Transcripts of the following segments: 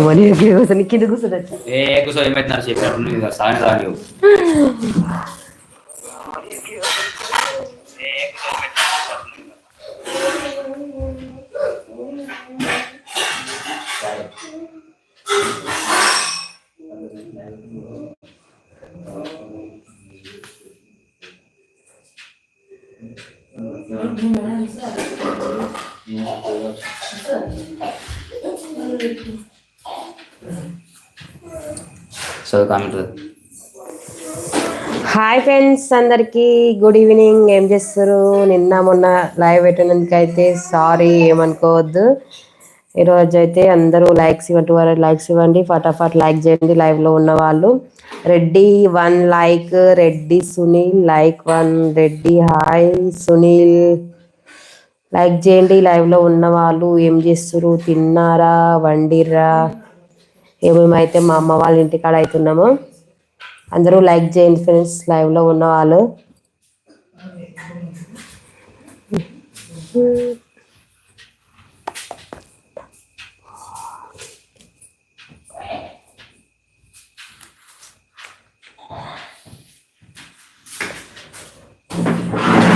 Money కూర్చొని కింద కూర్చోదచ్చు ఏ కూర్చో ఏమైతున్నారు చెప్పినట్టు నువ్వు సాగనే సాగలేవు సో కామెంట్ హాయ్ ఫ్రెండ్స్ అందరికి గుడ్ ఈవినింగ్. ఏం చేస్తారు నిన్న మొన్న లైవ్ పెట్టినందుకైతే అయితే సారీ ఏమనుకోవద్దు. ఈరోజు అయితే అందరూ లైక్స్ ఇవ్వండి వారు లైక్స్ ఇవ్వండి ఫటాఫట్ లైక్ చేయండి లైవ్లో ఉన్న వాళ్ళు. Reddy one like Reddy Sunil like one Reddy hi Sunil. Like చేయండి లైవ్లో ఉన్న వాళ్ళు ఏం చేస్తారు తిన్నారా? వండిర్రా? ఏమేమైతే మా అమ్మ వాళ్ళ ఇంటికాడ అవుతున్నామో అందరూ లైక్ చేయండి ఫ్రెండ్స్ లైవ్లో ఉన్న వాళ్ళు.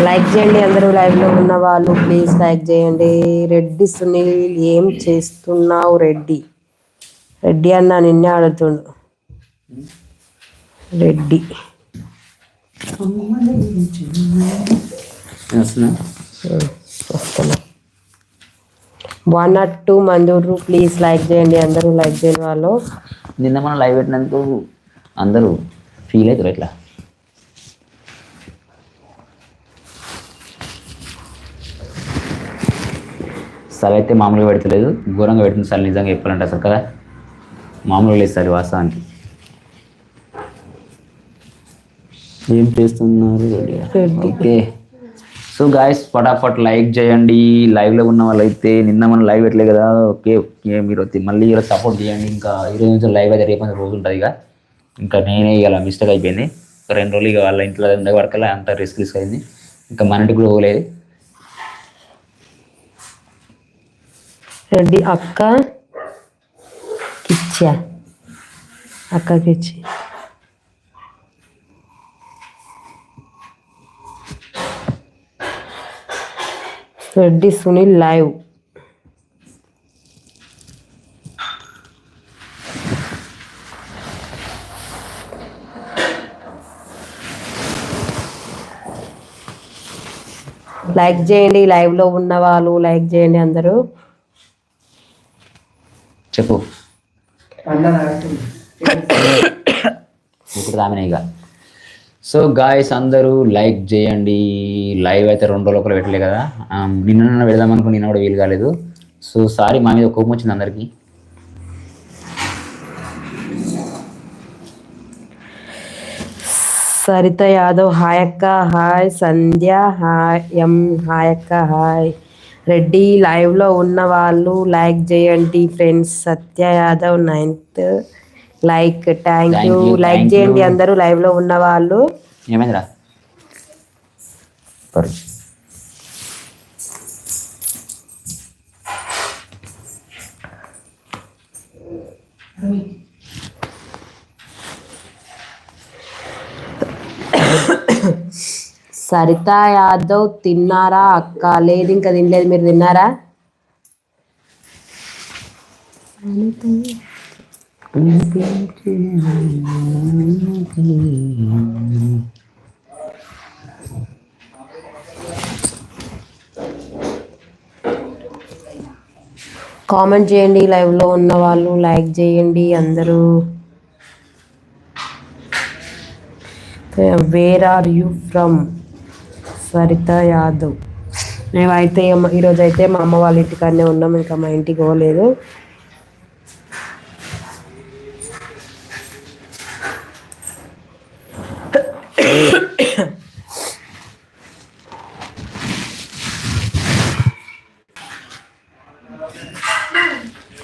లైక్ చేయండి అందరూ లైవ్లో ఉన్న వాళ్ళు. ప్లీజ్ లైక్ చేయండి. రెడ్డి సునీల్ ఏం చేస్తున్నావు రెడ్డి? రెడ్డి అన్న నిన్నే అడుగుతుండు రెడ్డి. వన్ నాట్ టూ మంజూరు ప్లీజ్ లైక్ చేయండి. అందరూ లైక్ చేయని వాళ్ళు. నిన్న మనం లైవ్ పెట్టినందుకు అందరూ ఫీల్ అవుతారు ఇట్లా సరే అయితే మామూలుగా పెడతలేదు. ఘోరంగా పెడుతుంది సార్ నిజంగా చెప్పాలంటే అసలు కదా. మామూలుగా లేదు సార్ వాస్తవానికి. ఏం చేస్తున్నారు? ఓకే. సో గాయస్ ఫటాఫట్ లైక్ చేయండి. లైవ్లో ఉన్న వాళ్ళైతే నిన్న మనం లైవ్ పెట్టలే కదా. Okay okay. మీరు మళ్ళీ ఈరోజు సపోర్ట్ చేయండి. ఇంకా ఈరోజు నుంచి లైవ్ అయితే రేపు రోజు ఉంటుంది ఇక. ఇంకా నేనే ఇక మిస్టేక్ అయిపోయింది. రెండు రోజులు ఇక వాళ్ళ ఇంట్లో ఉండే వరకల్లా అంత రిస్క్ రిస్క్ అయింది. ఇంకా మన ఇంటికి కూడా పోలేదు. రెడ్డి అక్క కిచ్చా. అక్క కిచ్చి. రెడ్డి సునీల్ లైవ్. లైక్ చేయండి లైవ్లో ఉన్న వాళ్ళు లైక్ చేయండి అందరూ. చెప్పు. ఇప్పుడు రామినాయి ఇక. సో గాయస్ అందరూ లైక్ చేయండి. లైవ్ అయితే రెండు రోజుల లోపల పెట్టలే కదా. నిన్న పెడదాం అనుకుని నిన్న కూడా వీలు కాలేదు. సో సారీ మా మీద కోపం వచ్చింది అందరికీ. సరిత యాదవ్ హాయ్ అక్క hi Sandhya hi M hi అక్క హాయ్. రెడ్డి లైవ్లో ఉన్న వాళ్ళు లైక్ చేయండి friends. Satya Yadav ninth. Like thank you. Like చేయండి. అందరూ లైవ్లో ఉన్న వాళ్ళు. ఏమైందిరా? సరే సరిత యాదవ్ తిన్నారా అక్క? లేదు ఇంకా తినలేదు. మీరు తిన్నారా? కామెంట్ చేయండి. లైవ్లో ఉన్న వాళ్ళు లైక్ చేయండి. అందరూ where are you from Saritha Yadav. మేమైతే ఈరోజు అయితే మా అమ్మ వాళ్ళ ఇంటికాడనే ఉన్నాం ఇంకా మా ఇంటికి పోలేదు.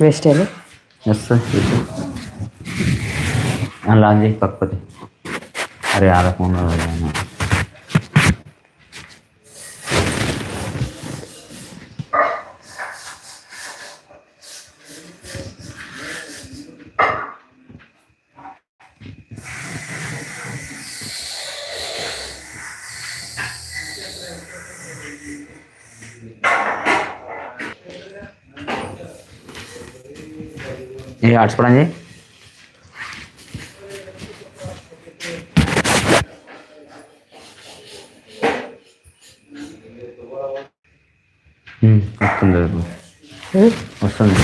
వెస్టేనా అలా అని చెప్పి పక్కపోతే అరే ఆడకుండా హాట్స్పాట్ అని వస్తుంది? వస్తుంది.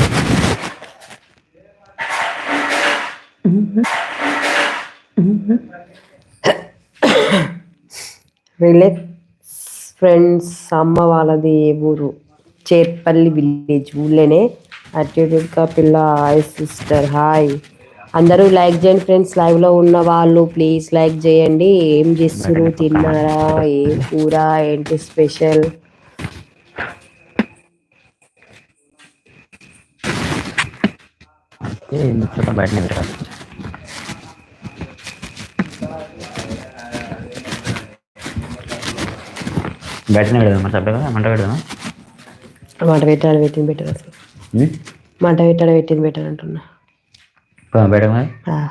రిలేక్స్ ఫ్రెండ్స్ అమ్మ వాళ్ళది ఏ ఊరు? చేర్పల్లి విలేజ్ ఊళ్ళోనే అట్యూడ్ పిల్ల హాయ్ సిస్టర్ హాయ్. అందరూ లైక్ చేయండి ఫ్రెండ్స్ లైవ్లో ఉన్న వాళ్ళు ప్లీజ్ లైక్ చేయండి. ఏం చేస్తున్నారు తిన్నారా ఏం కూర ఏంటి స్పెషల్? బయటనే పెట్టాలి మంట పెడదామా? మంట పెట్టింది బెటర్ అసలు? మంట పెట్టాడు పెట్టింది బెటర్ అంటున్నా. పోదాం బయట మరి? ఆ,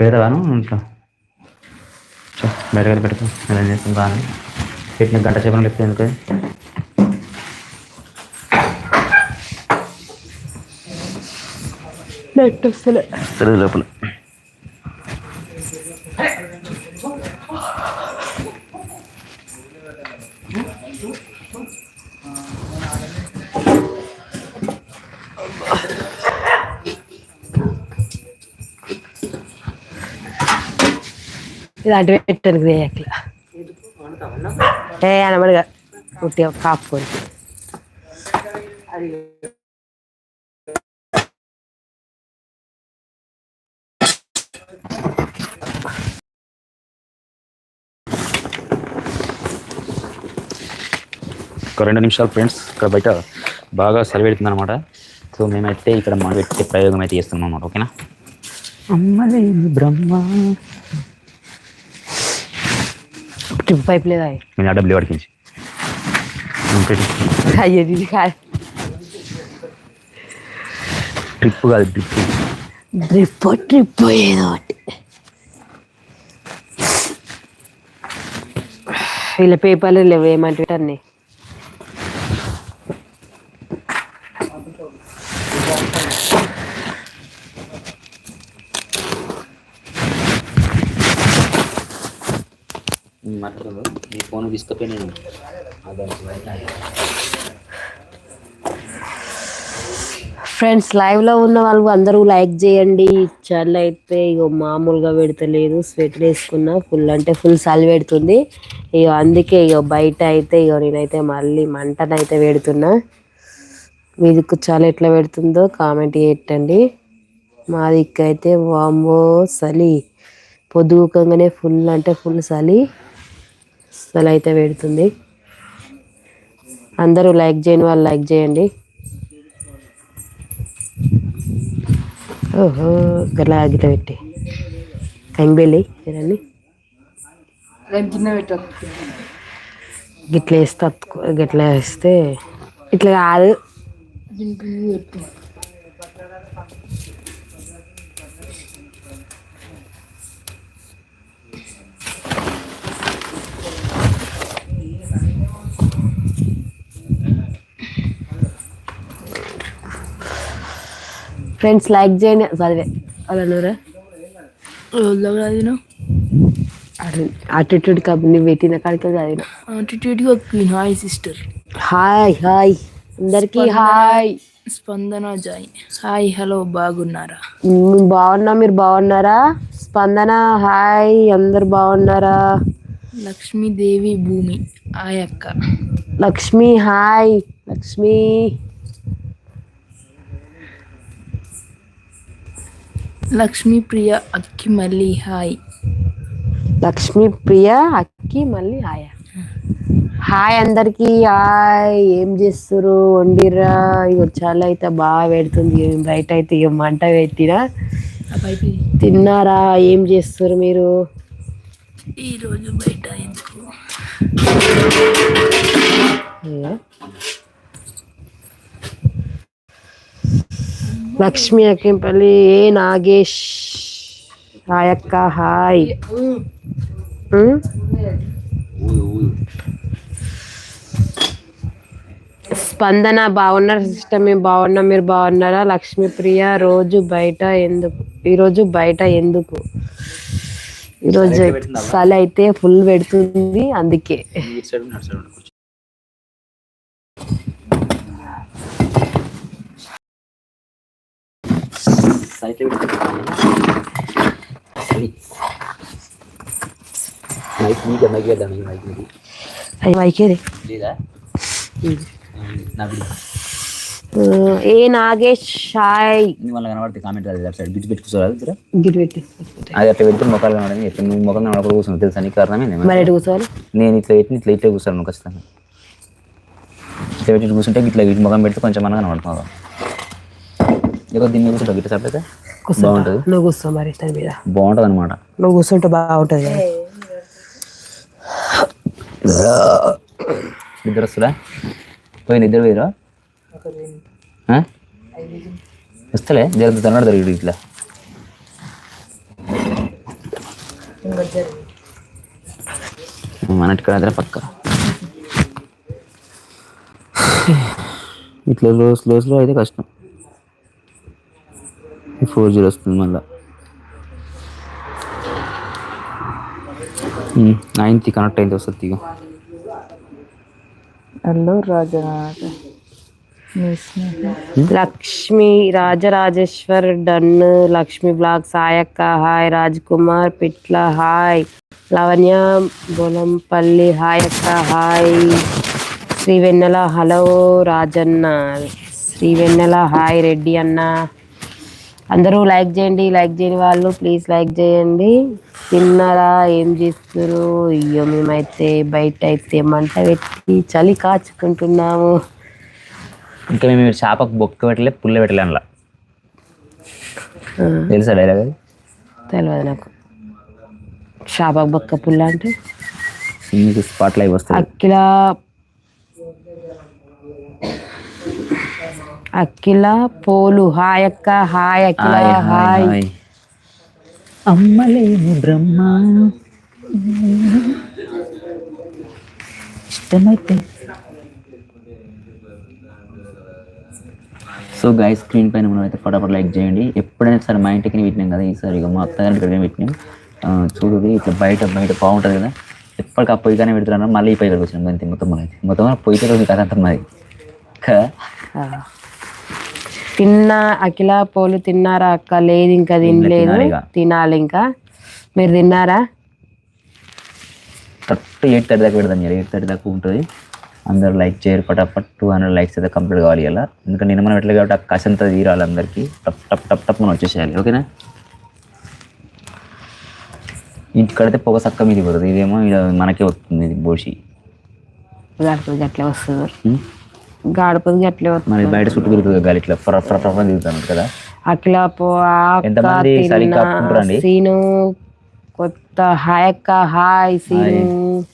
పెడతావాను ఇంట్లో? చో, బయట వెళ్ళి పెడతాం ఎలా చేస్తాం బాగా పెట్టిన గంట సేపలు లేకపోతే ఎందుకు? నెట్ వస్తలే. లోపల. ఇలాంటివి పెట్టాను గ్రేయక్లా ఏ అనమడిగా ఉట్టిగా కాపుకొని ఒక రెండు నిమిషాలు ఫ్రెండ్స్ ఇక్కడ బయట బాగా చలి పెడుతుంది అనమాట సో మేమైతే ఇక్కడ మన పెట్టే ప్రయోగం అయితే చేస్తున్నాం అనమాట ఓకేనా? అమ్మలేని బ్రహ్మ. ట్రిప్ పైప్ లేదా నేను ఆ డబ్బులు వాడికించి అయ్యేది ఇది కాదు ట్రిప్ కాదు ట్రిప్ ట్రిప్ ట్రిప్ ఏదో ఒకటి వీళ్ళ పేపర్లు లేవు ఏమంటే అన్ని నీ ఫోన్ తీసుకపోయి ఫ్రెండ్స్ లైవ్లో ఉన్న వాళ్ళు అందరూ లైక్ చేయండి. చల్ల అయితే ఇగో మామూలుగా పెడతలేదు. స్వెటర్ వేసుకున్నా ఫుల్ అంటే ఫుల్ చలి పెడుతుంది. ఇక అందుకే ఇక బయట అయితే ఇక నేనైతే మళ్ళీ మంటనైతే పెడుతున్నా. మీ చాలా ఎట్లా పెడుతుందో కామెంట్ పెట్టండి మా దిక్కు అయితే వామ్మో చలి. పొద్దుకంగానే ఫుల్ అంటే ఫుల్ చలి. చలి అయితే పెడుతుంది. అందరూ లైక్ చేయని వాళ్ళు లైక్ చేయండి. ఓహో గలా గిట్ల పెట్టి. కంగిబెల్లి చూడండి గిట్ల వేస్తే అతుకో గిట్ల వేస్తే ఇట్లా కాదు. ఫ్రెండ్స్ లైక్ చేయండి చదివే. అలా నూరా? చదివిన? అటిట్యూడ్ కప్ నువ్వు పెట్టిన కాడికి చదివిన. Queen hi sister hi hi అందరికీ hi Spandana joy. Hi hello బాగున్నారా? బాగున్నా మీరు బాగున్నారా? స్పందన హాయ్ అందరు బాగున్నారా? లక్ష్మీదేవి భూమి. హాయ్ అక్క. లక్ష్మి హాయ్ లక్ష్మి. లక్ష్మీ ప్రియ అక్కి మళ్ళీ హాయ్ లక్ష్మి ప్రియ అక్కి మళ్ళీ హాయ్ హాయ్ అందరికి హాయ్ ఏం చేస్తారు వండిరా ఇక చాలా అయితే బాగా పెడుతుంది. బయట అయితే ఇక మంట పెట్టినా. తిన్నారా? ఏం చేస్తారు మీరు? ఈరోజు బయట ఎందుకు? Lakshmi Akkimpalli A Nagesh hi. అక్క హాయ్? స్పందన బాగున్నారు సిస్టర్? మేము బాగున్నాం. మీరు బాగున్నారా? లక్ష్మీప్రియ రోజు బయట ఎందుకు? ఈరోజు బయట ఎందుకు? ఈరోజు చలి అయితే ఫుల్ పెడుతుంది అందుకే. మైకేది ఆ, ఏ నాగేష్ షాయ్ వాళ్ళ కనబడితే కామెంట్ అది సైడ్ బిడ్చి పెట్టి కూర్చోరాదు జర. గిట్ పెట్టి అది అట్లా పెడితే మొక్కలు కనబడని చెప్పి నువ్వు మొక్కలు కనబడకుండా కూర్చున్నావు తెలుసా నీకు కారణమే మరి ఎటు కూర్చోవాలి నేను ఇట్లా పెట్టి ఇట్లా ఇట్లా కూర్చోను ఖచ్చితంగా ఇట్లా పెట్టి కూర్చుంటే ఇట్లా ఇటు ముఖం పెడితే కొంచెం మనం కనబడుతున్నావు ఇక దీన్ని కూర్చుంటావు గిట్ట సపరేట్ బాగుంటుంది. నువ్వు కూర్చో మరి దాని మీద. బాగుంటుంది అనమాట నువ్వు కూర్చుంటే బాగుంటుంది కదా. నిద్ర వస్తుందా పోయి నిద్ర పోయిరా? వస్తలే జరుగుతుంది తన్నాడు జరిగి ఇట్లా. మన ఇక్కడ అదే పక్క. ఇట్లా స్లో స్లో స్లో అయితే కష్టం. ఫోర్ జీరో వస్తుంది మళ్ళా నైన్త్ కనెక్ట్ అయింది వస్తుంది ఇక హలో రాజనాథ్ మీ స్నేహం Lakshmi Rajarajeshwar done Lakshmi black సాయక్క hi Raj Kumar Pitla hi Lavanya Bolampalli hi అక్క hi Sri Vennela hello Rajanna Sri Vennela hi Reddy అన్న అందరూ లైక్ చేయండి లైక్ చేయని వాళ్ళు ప్లీజ్ లైక్ చేయండి. తిన్నారా? ఏం చేస్తారు అయ్యో మేమైతే బయట అయితే మంట పెట్టి చలి కాచుకుంటున్నాము. ఇంకా మేము చేపకు బొక్క పెట్టలే పుల్ల పెట్టలే అందులో. ఆ, తెలుసా డైలాగ్ అది? తెలియదు నాకు. షాబాక్ బొక్క పుల్ల అంటే? స్పాట్ లైవ్ వస్తుంది. అఖిల అఖిల పోలు. హాయ్ అక్క హాయ్ అఖిల హాయ్ అమ్మలేని బ్రహ్మ. ఇష్టమైతే. సో గై స్క్రీన్ పైన మనం అయితే ఫటాఫట్ లైక్ చేయండి. ఎప్పుడైనా సరే మా ఇంటికి పెట్టినాం కదా ఈసారి ఇక మా అత్తగారి ఇక్కడ పెట్టినాం. చూడు ఇట్లా బయట బయట బాగుంటుంది కదా. ఎప్పటికి ఆ పొయ్యిగానే పెడుతున్నారు మళ్ళీ ఈ పొయ్యి దగ్గరకు వచ్చినాం. అంతే మొత్తం మొత్తం పొయ్యి రోజు కథ అంతా మాది కదా ఆ. తిన్నా అఖిల పోలు తిన్నారా అక్క? లేదు ఇంకా తినలేదు. తినాలి ఇక. మీరు తిన్నారా? కరెక్ట్ ఎయిట్ థర్టీ దాకా పెడదాం ఎయిట్ థర్టీ దాకా ఉంటుంది. అందరూ లైక్ చేయరు. ఫటాఫట్ టూ హండ్రెడ్ లైక్స్ అయితే కంప్లీట్ కావాలి ఇలా. ఎందుకంటే నిన్న మనం ఎట్లా కాబట్టి ఆ కసి అంతా తీరాలి అందరికీ. టప్ టప్ టప్ టప్ మనం వచ్చేసేయాలి. ఓకేనా? ఇంటికడితే పొగ సక్క మీది పోతుంది ఇదేమో మనకే వస్తుంది ఇది బోషి. గట్లే వస్తుంది? గడపది వస్తుంది. మరి బయట చుట్టూ తిరుగుతుంది గాలి ఇట్లా ఫ్ర ఫ్ర ఫ్ర తిరుగుతాను కదా? అఖిల పో? సీను కొత్త హాయ్ అక్క హాయ్ సీను.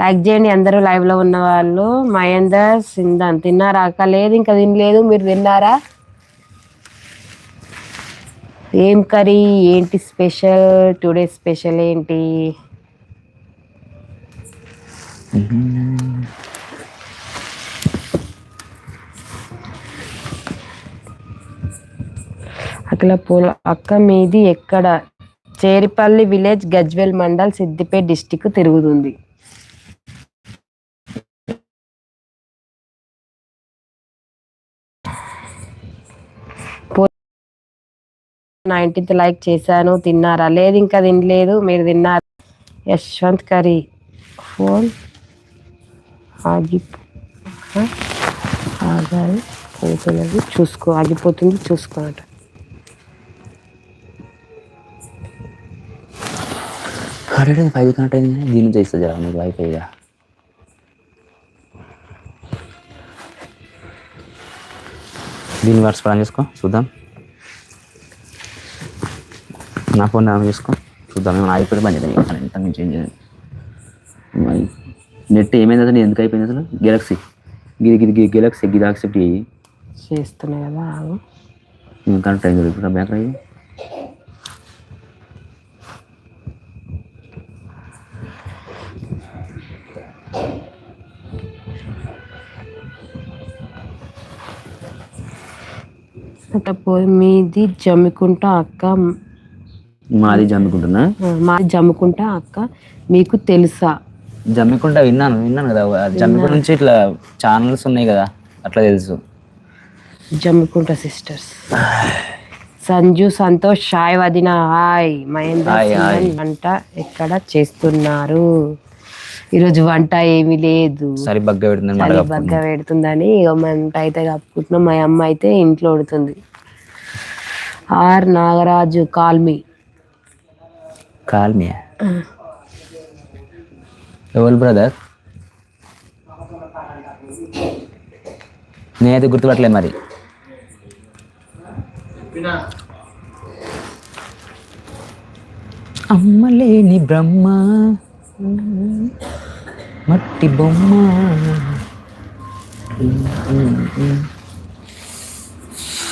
లైక్ చేయండి అందరూ లైవ్లో ఉన్న వాళ్ళు. మహేందర్ సింధన్ తిన్నారా అక్క? లేదు ఇంకా తినలేదు. మీరు తిన్నారా? ఏం కర్రీ? ఏంటి స్పెషల్? టుడే స్పెషల్ ఏంటి? అఖిల పూల అక్క మీది ఎక్కడ? చేరిపల్లి విలేజ్ గజ్వేల్ మండల్ సిద్దిపేట డిస్టిక్ తిరుగుతుంది. నైన్టీన్త్ లైక్ చేశాను తిన్నారా? లేదు ఇంకా తినలేదు. మీరు తిన్నారు? యశ్వంత్ కరీ ఫోన్ ఆగి ఆగాలి. చూసుకో ఆగిపోతుంది. చూసుకోనట హండ్రెడ్ ఫైవ్ కనెక్ట్ అయింది. దీని నుంచి ఇస్తుంది జరా మీకు వైఫైగా దీన్ని వాట్సాప్ ఆన్ చేసుకో చూద్దాం. నా ఫోన్ ఆన్ చేసుకో చూద్దాం. ఏమైనా అయిపోయి పని చేద్దాం. ఇక ఎంత నుంచి ఏం చేయాలి నెట్ ఏమైంది అసలు? ఎందుకు అయిపోయింది అసలు? గెలాక్సీ గిది గిది గెలాక్సీ గిది యాక్సెప్ట్ చేయి చేస్తున్నా కదా. కనెక్ట్ అయింది? ఇప్పుడు బ్యాక్ అయ్యి అట్లా పోయి మీది జమ్మికుంట అక్క. మాది జమ్మికుంటున్నా మాది జమ్మికుంట అక్క. మీకు తెలుసా? జమ్మికుంట విన్నాను విన్నాను కదా. జమ్మికుంట నుంచి ఇట్లా ఛానల్స్ ఉన్నాయి కదా అట్లా తెలుసు. జమ్మికుంట సిస్టర్స్ సంజు సంతోష్ హాయ్ వదిన హాయ్. మహేంద్ర వంట ఎక్కడ చేస్తున్నారు? ఈరోజు వంట ఏమీ లేదు. సరి బగ్గ పెడుతుంది బగ్గ పెడుతుందని మంట అయితే కప్పుకుంటున్నాం. మా అమ్మ అయితే ఇంట్లో ఉడుతుంది ఆర్ నాగరాజు కాల్మి. కాల్మియా? ఎవరు బ్రదర్? నేనైతే గుర్తుపట్టలే మరి? అమ్మలేని బ్రహ్మ మట్టి బొమ్మ.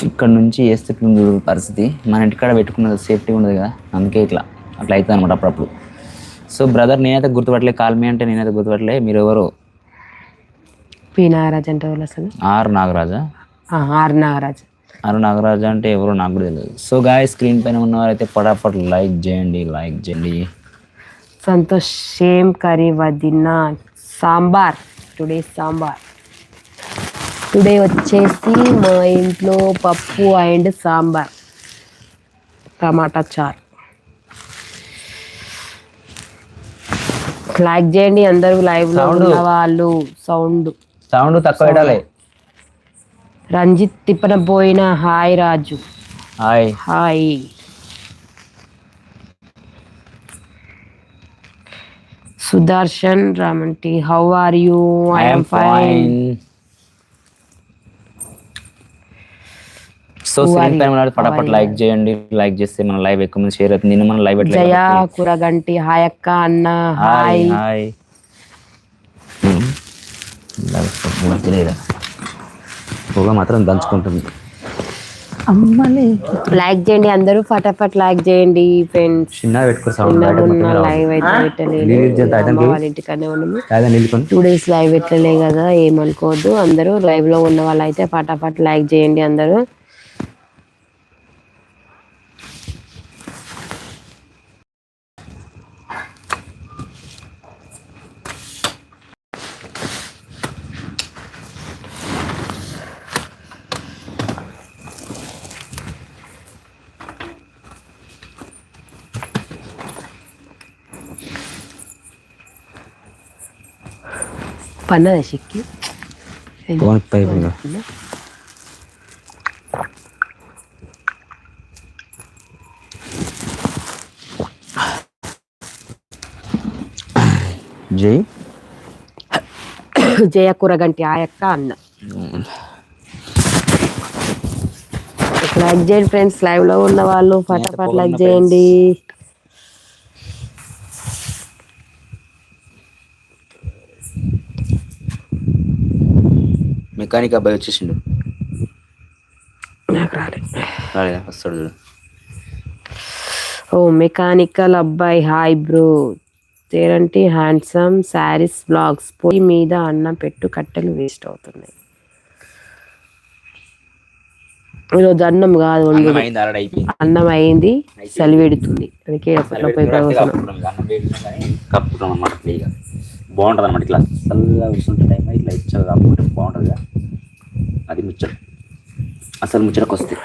ఇక్కడ నుంచి వేస్తే ఇట్లుంది పరిస్థితి? మన ఇంటికాడ పెట్టుకున్నది సేఫ్టీ ఉండదు కదా. అందుకే ఇట్లా. అట్లా అవుతుంది అనమాట అప్పుడప్పుడు. సో బ్రదర్ నేనైతే గుర్తుపట్టలే కాల్మీ అంటే నేనైతే గుర్తుపట్టలే. మీరు ఎవరు? పి నాగరాజ్ అంటే వాళ్ళు అసలు? R Nagaraja? R Nagaraj. R Nagaraja అంటే ఎవరో నాకు కూడా తెలియదు. సో గాయ స్క్రీన్ పైన ఉన్నవారైతే పటాపట్ లైక్ చేయండి లైక్ చేయండి. సంతోష్ సేమ్ కర్రీ వదిన సాంబార్. టుడే సాంబార్. టుడే వచ్చేసి మా ఇంట్లో పప్పు అండ్ సాంబార్. టమాటా చారు. లైక్ చేయండి అందరూ లైవ్లో. ఉన్న వాళ్ళు. సౌండ్. సౌండ్ తక్కువ రంజిత్ తిప్పన పోయిన hi Raju. Hi. Hi. Sudarshan రామంటి how are you I I'm fine so screen పైన పటాపట్ లైక్ చేయండి లైక్ చేస్తే మన లైవ్ ఎక్కువ మంది షేర్ అవుతుంది. నిన్న మన లైవ్ ఎట్లా జయ కురగంటి హాయ్ అక్క అన్న హాయ్ హాయ్. పొగ మాత్రం దంచుకుంటుంది. లైక్ చేయండి అందరూ ఫటాఫట్ లైక్ చేయండి ఫ్రెండ్స్ మొత్తం లైవ్ అయితే పెట్టలేదు టూ డేస్ లైవ్ పెట్టలే కదా ఏమనుకోవద్దు. అందరూ లైవ్లో ఉన్న వాళ్ళు అయితే ఫటాఫట్ లైక్ చేయండి అందరూ. పన్నదా చిక్కి ఫోన్ పైపు జై. జయ కురగంటి ఆయక్క అన్న. లైక్ చేయండి ఫ్రెండ్స్ లైవ్లో ఉన్న వాళ్ళు ఫటాఫట్ లైక్ చేయండి. మెకానిక్ అబ్బాయి వచ్చేసిండు. నాకు రాలేదు రాలేదా? వస్తాడు చూడు. ఓ మెకానికల్ అబ్బాయి. Hi bro. తేరంటి handsome saris blogs. పొయ్యి మీద అన్నం పెట్టు కట్టెలు వేస్ట్ అవుతున్నాయి. ఈరోజు అన్నం కాదు అన్నం అయింది ఆల్రెడీ అయిపోయింది. అన్నం అయింది చలివెడుతుంది అందుకే కానీ కప్పుకున్నాం అనమాట ఫ్రీగా. బాగుంటుంది అనమాట ఇట్లా. చల్లగా కూర్చుంటే టైం ఇట్లా ఇచ్చగా కప్పుకుంటే బాగుంటుంది కదా అది ముచ్చట. అసలు ముచ్చటకు వస్తే.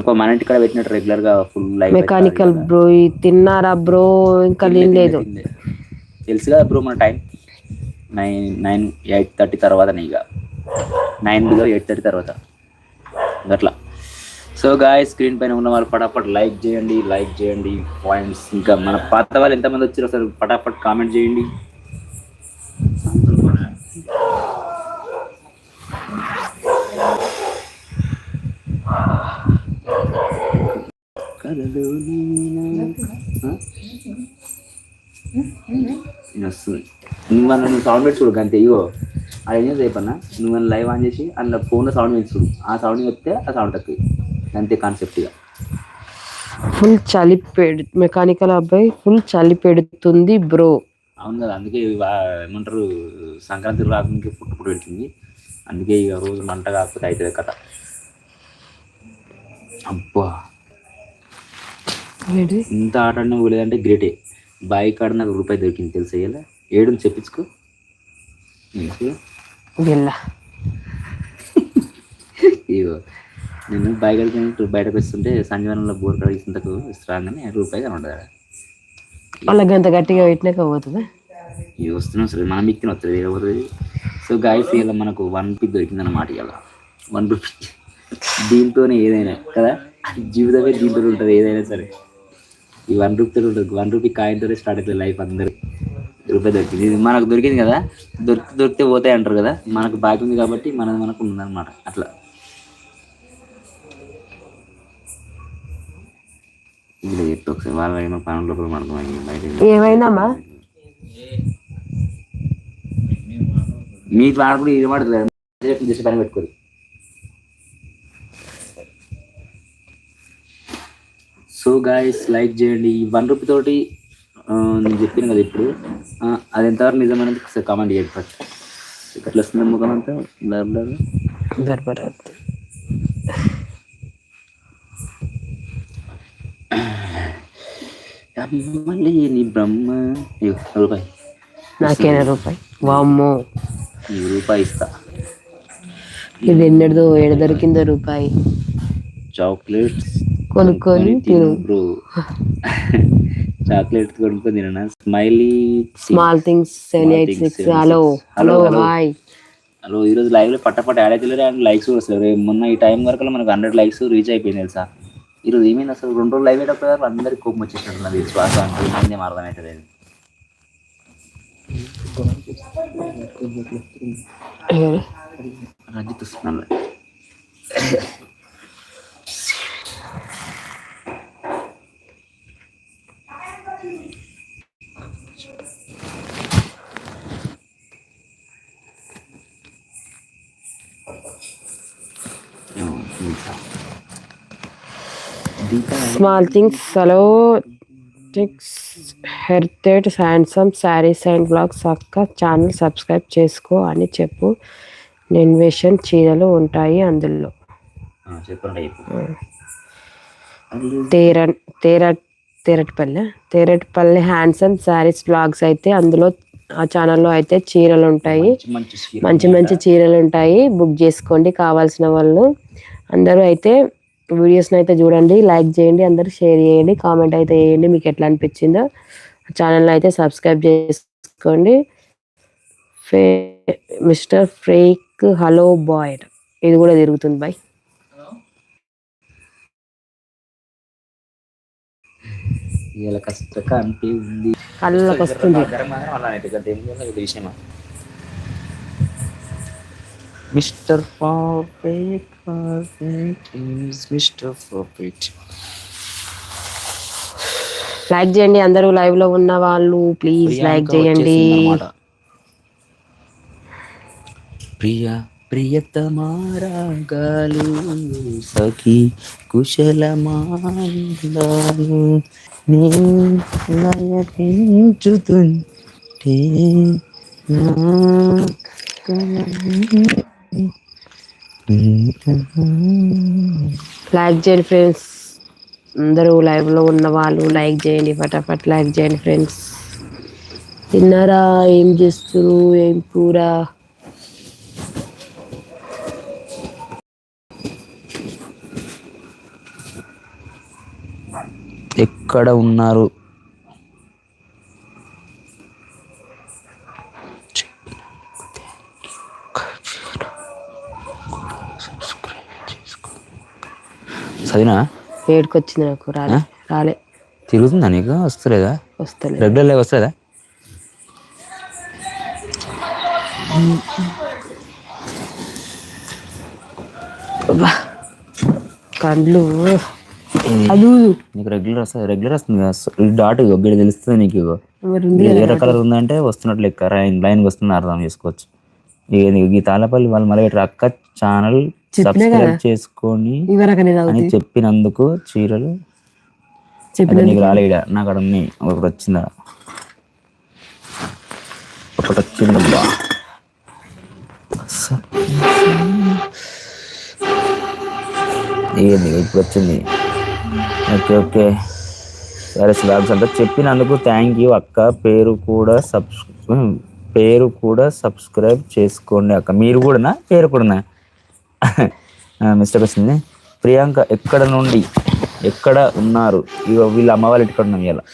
ఒక మన ఇంటి కాడ పెట్టినట్టు రెగ్యులర్గా ఫుల్ లైఫ్ మెకానికల్ బ్రో తిన్నారా బ్రో? ఇంకా లేదు తెలుసు కదా బ్రో మన time? Nine nine eight thirty తర్వాత ఇక నైన్ బిలో ఎయిట్ థర్టీ తర్వాత. అట్లా సో గాయ స్క్రీన్ పైన ఉన్న వాళ్ళు పటాపట్ లైక్ చేయండి లైక్ చేయండి పాయింట్స్. ఇంకా మన పాత వాళ్ళు ఎంతమంది వచ్చారో అసలు పటాపట్ కామెంట్ చేయండి. వస్తుంది నువ్వు మన నువ్వు సౌండ్ పెట్టి చూడు అంతే ఇగో. అది ఏం చెప్పన్నా నువ్వు మన లైవ్ ఆన్ చేసి అందులో ఫోన్లో సౌండ్ పెట్టి చూడు. ఆ సౌండ్ వస్తే ఆ సౌండ్ తక్కువ. అంతే కాన్సెప్ట్ ఇక ఫుల్ చలి పెడు మెకానికల్ అబ్బాయి ఫుల్ చలి పెడుతుంది బ్రో అవును కదా అందుకే ఏమంటారు సంక్రాంతి రాకుండా పుట్టు పుట్టు పెడుతుంది అందుకే ఇక రోజు మంట కాకపోతే అవుతుంది కథ. అబ్బా. ఇంత ఆట ఆడినా లేదంటే గ్రేటే బాయిక్ ఆడ నాకు రూపాయి దొరికింది తెలుసా ఇలా ఏడు చెప్పించుకో. ఇగో నేను బాయిక్ ఆడుకుని బయటకు వస్తుంటే సంజీవనంలో బోర్ కడిగినంతకు రాగానే రూపాయి కనబడ్డా వాళ్ళకి అంత గట్టిగా పెట్టినాక పోతుందా? ఇవి వస్తున్నాం సరే మనం మిక్కిన వస్తుంది వేరే పోతుంది. సో గాయస్ ఇలా మనకు వన్ రూపీ దొరికింది అన్నమాట ఇలా వన్ రూపీ దీంతోనే ఏదైనా కదా? జీవితమే దీంతో ఉంటుంది ఏదైనా సరే. ఈ వన్ ఉంటుంది వన్ రూపీ కాయిన్తోనే స్టార్ట్ అవుతుంది లైఫ్ అందరు. రూపాయి దొరికింది. ఇది మనకు దొరికింది కదా దొరికి దొరికితే పోతాయి అంటారు కదా. మనకు బాకీ ఉంది కాబట్టి మనది మనకు ఉందన్నమాట. అట్లా. ఇలా చెప్తా ఒకసారి. వాళ్ళ ఏమో పనుల లోపల మనకు బయట ఏమైందమ్మా? మీ వాడుకుని ఇది వాడుతుంది చేసి పని పెట్టుకోరు. సో గాయస్ లైక్ చేయండి. ఈ వన్ రూపీ తోటి నేను చెప్పాను కదా ఇప్పుడు అది ఎంతవరకు నిజమైనది ఒకసారి కామెంట్ చేయండి ఫస్ట్ ఎట్లా వస్తుంది ముఖం అంతా? మళ్ళీ నీ బ్రహ్మ. రూపాయి. నాకేనా రూపాయి? వామ్మో. ఈ రూపాయి ఇస్తా. ఇది ఎన్నడదో ఏడ దొరికిందో రూపాయి. చాక్లెట్స్. కొనుక్కొని తిను. బ్రో. చాక్లెట్ కొనుక్కొని తిననా? Smiley small things seven eight six. Hello. Hello. Hi. Hello ఈరోజు లైవ్లో పట్ట పట్ట యాడ్ అయితే అండ్ లైక్స్ కూడా వస్తారు మొన్న ఈ టైం వరకు మనకు హండ్రెడ్ లైక్స్ రీచ్ అయిపోయింది తెలుసా? ఈరోజు ఏమైంది అసలు? రెండు రోజులు లైవ్ అయ్యేటప్పుడు అందరికి కోపం వచ్చేసినట్టు నాకు శ్వాస అంటే అర్థం అవుతుంది రజిత్ వస్తున్నాను small things hello ticks hearted handsome saris and blogs అక్క ఛానల్ సబ్స్క్రైబ్ చేసుకో అని చెప్పు. నెన్వేషన్ చీరలు ఉంటాయి అందులో. అయిపో తేర తేర తేరటిపల్లె తేరటిపల్లి హ్యాండ్సమ్ శారీస్ బ్లాగ్స్ అయితే అందులో ఆ ఛానల్లో అయితే చీరలు ఉంటాయి. మంచి మంచి చీరలు ఉంటాయి? బుక్ చేసుకోండి కావాల్సిన వాళ్ళు. అందరూ అయితే వీడియోస్ని అయితే చూడండి లైక్ చేయండి అందరూ షేర్ చేయండి కామెంట్ అయితే చేయండి మీకు ఎట్లా అనిపించిందో ఛానల్ అయితే సబ్స్క్రైబ్ చేసుకోండి. ఫే మిస్టర్ ఫ్రేక్ హలో బాయ్ ఇది కూడా తిరుగుతుంది బాయ్. కళ్ళకి వస్తుంది మిస్టర్ పర్ఫెక్ట్ లైక్ చేయండి అందరూ లైవ్లో ఉన్న వాళ్ళు ప్లీజ్ లైక్ చేయండి. ప్రియ ప్రియతమారాగాలు సఖి కుశలమాందాలు నీ నయపించుతుంటే నా లైక్ చేయండి ఫ్రెండ్స్ అందరూ లైవ్లో ఉన్న వాళ్ళు లైక్ చేయండి ఫటాఫట్ లైక్ చేయండి ఫ్రెండ్స్ తిన్నారా? ఏం చేస్తున్నారు ఏం కూర? ఎక్కడ ఉన్నారు? చదివినా ఏడుకి వచ్చింది నాకు రాలే రాలే. తిరుగుతుందా నీకు? వస్తలేదా? వస్తలే రెగ్యులర్ లైవ్ వస్తలేదా? అబ్బా. కండ్లు అది నీకు రెగ్యులర్ వస్తుంది రెగ్యులర్ వస్తుంది కదా డాట్ ఒక్కటి తెలుస్తుంది నీకు వేరే కలర్ ఉందంటే వస్తున్నట్టు లెక్క లైన్ వస్తుంది అర్థం చేసుకోవచ్చు. ఇక నీకు ఈ తాళపల్లి వాళ్ళు మళ్ళీ అక్క ఛానల్ సబ్స్క్రైబ్ చేసుకొని అని చెప్పినందుకు చీరలు నీకు రాలే ఈడ. నాకు అక్కడ ఉన్నాయి ఒకటి వచ్చిందా? ఒకటి వచ్చిందబ్బా ఏంది? ఇప్పుడు వచ్చింది. Okay okay. సరే స్లాబ్స్ అంతా చెప్పినందుకు థ్యాంక్ యూ అక్క. పేరు కూడా సబ్స్ పేరు కూడా సబ్స్క్రైబ్ చేసుకోండి అక్క. మీరు కూడానా? పేరు కూడానా? మిస్టేక్ వచ్చింది ప్రియాంక ఎక్కడ నుండి ఎక్కడ ఉన్నారు? ఇగో వీళ్ళ అమ్మ వాళ్ళ ఎక్కడ ఉన్నాం ఇలా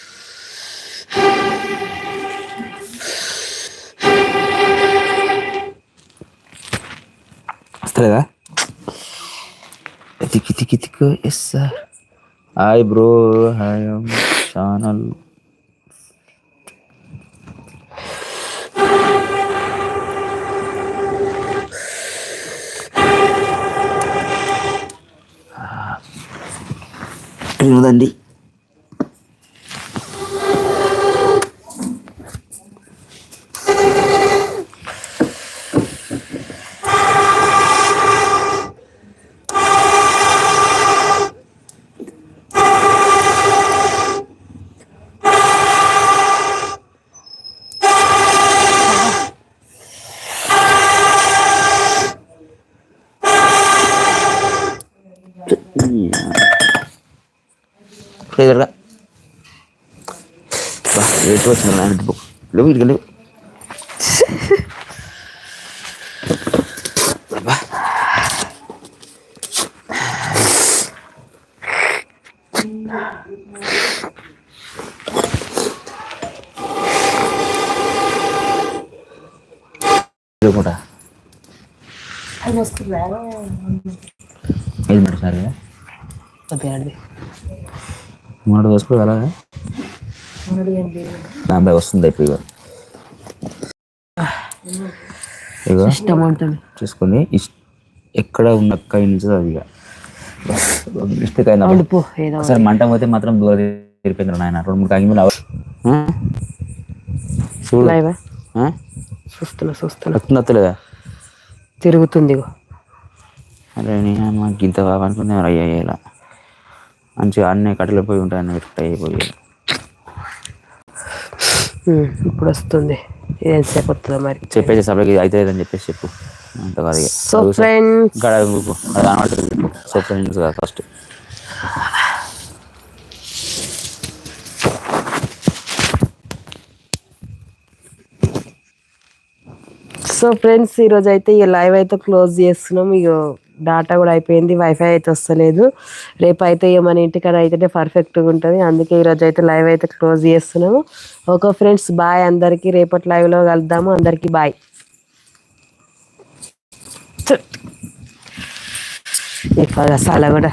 వస్తలేదా? తిక్కి తిక్కి తిక్కు yes sir hi bro hi channel Ring. వినోదండి ఎదురుగా ఎటు వచ్చింది నా ఇంటి బుక్ లేవు ఇదిగో లేవు అబ్బా. ఇదిగోటా. ఐదు మినిట్స్ సరే మూడు వేసుకో ఎలా? నా వస్తుంది అయిపోయి ఇగో. ఇష్టం ఉంటుంది చూసుకొని ఎక్కడ ఉన్న అక్క నుంచి అది మిస్టేక్ ఒకసారి మంట పోతే మాత్రం దూరం తీరిపోయింది నాయన. రెండు మూడు కాగిమలు చూడు? చూస్తున్నా చూస్తున్నా వస్తలేదా తిరుగుతుంది అరే నేను మాకు ఇంత బాగా అనుకునే అయ్యా ఇలా? మంచిగా అన్నీ కట్టెలు పోయి ఉంటాయి అన్నీ అయిపోయి ఇప్పుడు వస్తుంది. ఏం సేపు వస్తుందో మరి. చెప్పేసి సభకి అయితే అని చెప్పేసి చెప్పు. So friends. So friends first. So friends ఈరోజు అయితే ఈ లైవ్ అయితే క్లోజ్ చేస్తున్నాం. ఇక డాటా కూడా అయిపోయింది వైఫై అయితే వస్తలేదు. రేపు అయితే ఇక మన ఇంటికాడ అయితే పర్ఫెక్ట్గా ఉంటుంది. అందుకే ఈరోజు అయితే లైవ్ అయితే క్లోజ్ చేస్తున్నాము. ఓకే ఫ్రెండ్స్ బాయ్ అందరికీ. రేపటి లైవ్లో కలుద్దాము. అందరికీ బాయ్ ఈ పగసాల కూడా